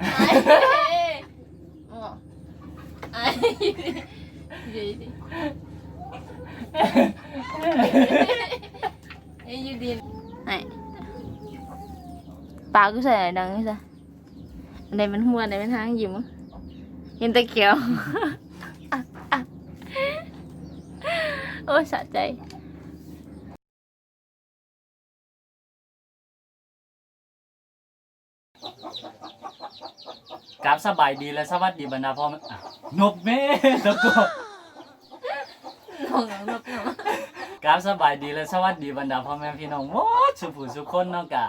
ไอ้อ๋อไอ้อยู่ดีไอ้อยู่ดีไอ้ปากก็ใส่ดังนี่ซะอันใกราบสบายดีและสวัสดีบรรดาพ่อแม่อะนบแม่ตะโกนน้องน้องนกน้องกราบสบายดีและสวัสดีบรรดาพ่อแม่พี่น้องหมดสุผู้สุคนเนาะกะ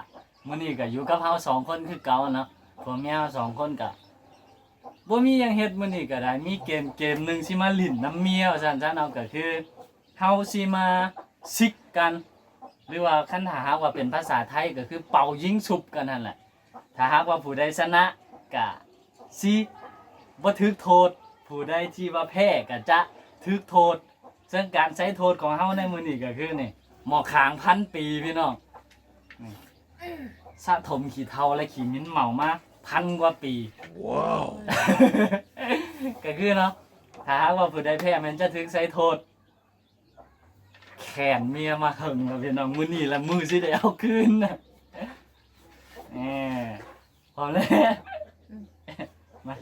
มื้อนี้ก็อยู่กับเฮาสองคนคือเก่าเนาะผัวเมียเฮาสองคนกะบ่มีหยังเฮ็ดมื้อนี้ก็ได้มีเกมเกมหนึงสิมาลิ้นน้ำเมียว่าซั่นซะเนาะก็คือเฮาสิมาซิกกัน หรือว่าคันถ้าหากว่าเป็นภาษาไทยก็คือเป่ายิงฉุบกันนั่นแหละ ถ้าหากว่าผู้ใดชนะกะสิบ่ถึกโทษ ผู้ใดที่ว่าแพ้ก็จะถึกโทษ ซึ่งการใช้โทษของเฮาในมื้อนี้ก็คือนี่หมอขางพันปีพี่น้องนี่สะถมขี้เทาและขี้มิ้นเหมามาพันกว่าปี ว้าว ก็คือเนาะถ้าหากว่าผู้ใดแพ้มันจะถึกใช้โทษ แขนเมียมาหึงแล้วพี่น้องมื้อนี้ละมือสิได้เอาคืนน่ะ แหมพร้อมแล้วมา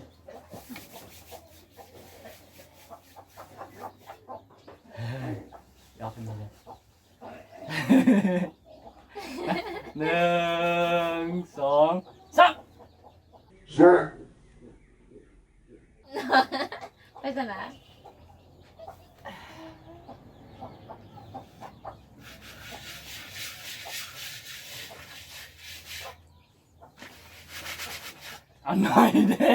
เฮ้ยยอมไปเลยหนึ่งสองสาม ไปสนาม เอาหน่อยเด้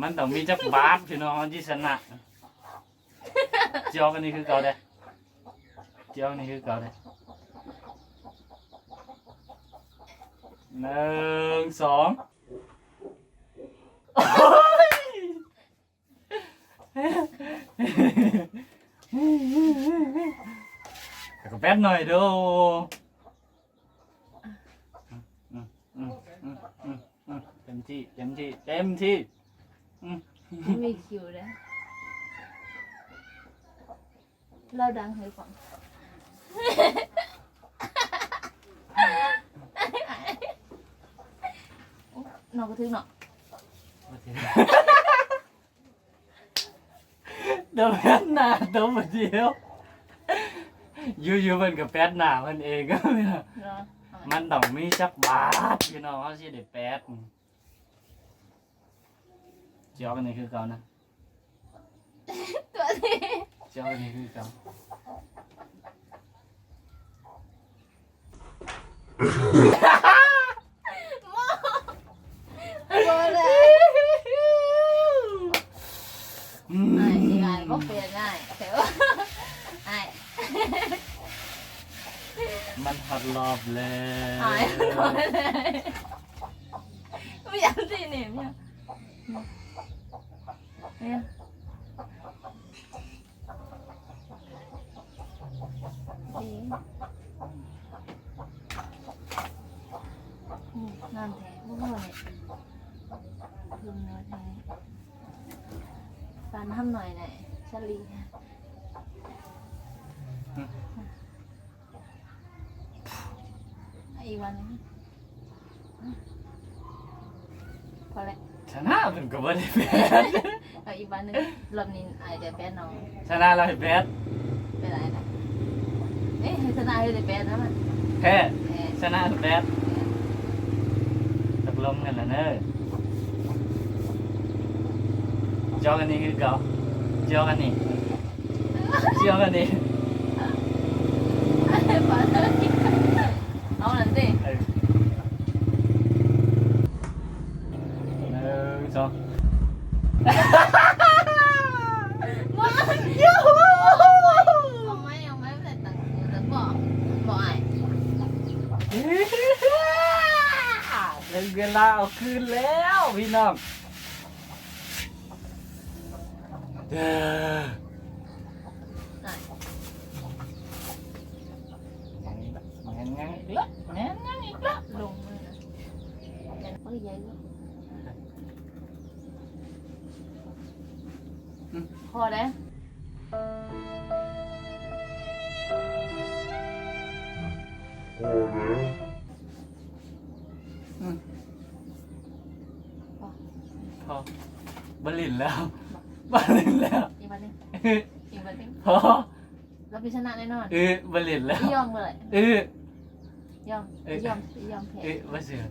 มันต้องมีจักบาทพี่น้องที่ชนะเจียวกันนี่คือเก่าเด้เจียวนี่คือเก่าเด้ หนึ่งสองโอ้ยก็แป๊บหน่อยดูอืมอืมอืมอืมอืมเต็มที่เต็มที่เต็มที่ไม่มีคิวเลยเราดังให้ฟัง น้องก็ถึงเนาะเดี๋ยวแป๊ดหน้าเดี๋ยวมาเดียวอยู่อยู่มันกับแป๊ดหน้ามันเองก็ไม่รู้เนาะมันต้องมีจักบาทพี่น้องเขาสิได้แป๊ดเจ้ากันนี่คือเก่านะตัวนี้เจ้ากันนี่คือเก่าโด มัดรอบแล้ไอ้วไม่อยากสิเนี่ยไม่ยเนี่ยดีอืมน้ำแท้พวกเราเนี่ยพึงเนื้อแท้ปานทำหน่อยหน่อยชลี อีกวันหนึงพอแล้วชนะมันก็บ่ได้แป๊ดเอาอีกวันหนึงรอบนี้อาจจะแพ้น้องชนะเราให้แป๊ดเป็นไรนะเอ๊ะให้ชนะให้ได้แพ้นะมันแพ้แพ้ชนะให้แป๊ดตกลงกันแล้วเนอะเจ้ากันนี่คือเก่าเจ้ากันนี่เจ้ากันนี่เอาหน่อยสิ เออหนึ่งสอง เอาไหมเอาไหมไม่ได้ตังค์เดี๋ยวจะ ลาเอาคืนแล้วพี่น้องเด้ออะงั้นงั้นอีกแล้วงั้นงั้นอีกแล้วลงมือนะยันเอ้ยยัยลูกพอแล้ว อบลินแล้วบลินแล้วอีกวันหนึงอีกวันหนึงพอเราพิชนะแน่นอนเออบลินแล้วอียอมเมื่อไหร่เออยอมอียอมอียอมแพ้เออว่าเสือ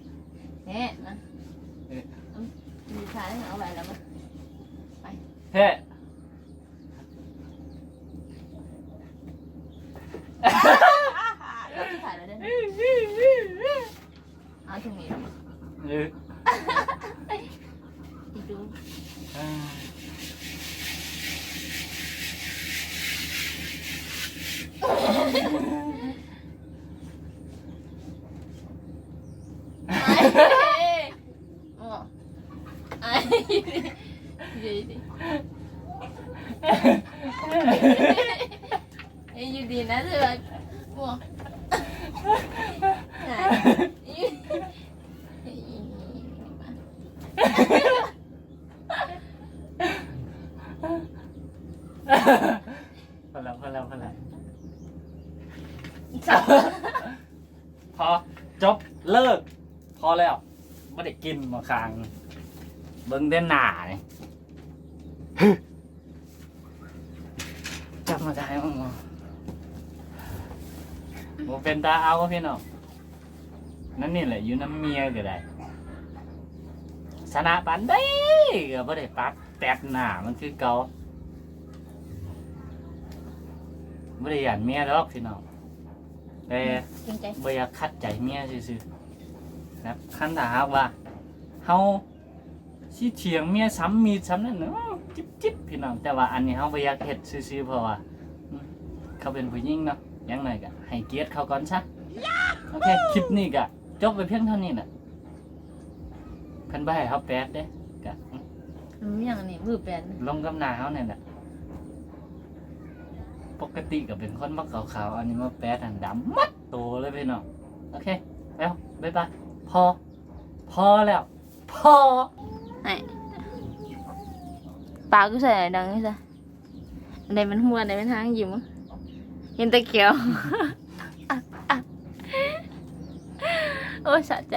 แพ้นะเอ๊ะอืมมีท้ายเอาไว้แล้วมั้ยแพ้เราที่ถ่ายแล้วเด้อเอาถึงนี้ เออ อีกดูอ่าไอ้อ๋อไอ้ดีดีไอ้ยูดีนะเธอบัวไหน พอแล้วพอแล้วพอแล้วจับพอจบเลิก พอแล้วไม่ได้กินมาคางเบิ้งเด่นหนาเนี่ยจับมาได้มั้งบ่บ่เป็นตาเอาพี่น้องนั่นนี่แหละอยู่น้ำเมียก็ได้ชนะปันได้ก็บ่ได้ปัดแตกหน้ามันคือเก่า บ่ได้หยันเมียหรอกพี่น้องแต่เกรงใจบ่อยากขัดใจเมียซื่อๆนะครับคันถ้าหากว่าเฮาสิเถียงเมียซ้ำมีซ้ำนั่นเนาะจิ๊บจิ๊บพี่น้องแต่ว่าอันนี้เฮาบ่อยากเฮ็ดซื่อๆเพราะว่าอืมเขาเป็นผู้หญิงเนาะอยังไงก็ให้เกียรติเขาก่อนซะโอเคคลิปนี้ก็จบไปเพียงเท่านี้แหละเพิ่นบ่ให้เฮาแปดเด้ก็อืมมันมีอย่างนี้มือแปลน ลงกับหน้าเฮานั่นแหละ ปกติก็เป็นคนมักขาวๆอันนี้มาแปดอันดำมัดโตเลยพี่น้องโอเคแล้วบ๊ายบายพอ พอแล้ว พอไอ้ปากกูใส่ดังนี่ซะอันใดมันหัวอันใดมันหางยิ้มอะเห็นตะเกียวโอ้ยสะใจ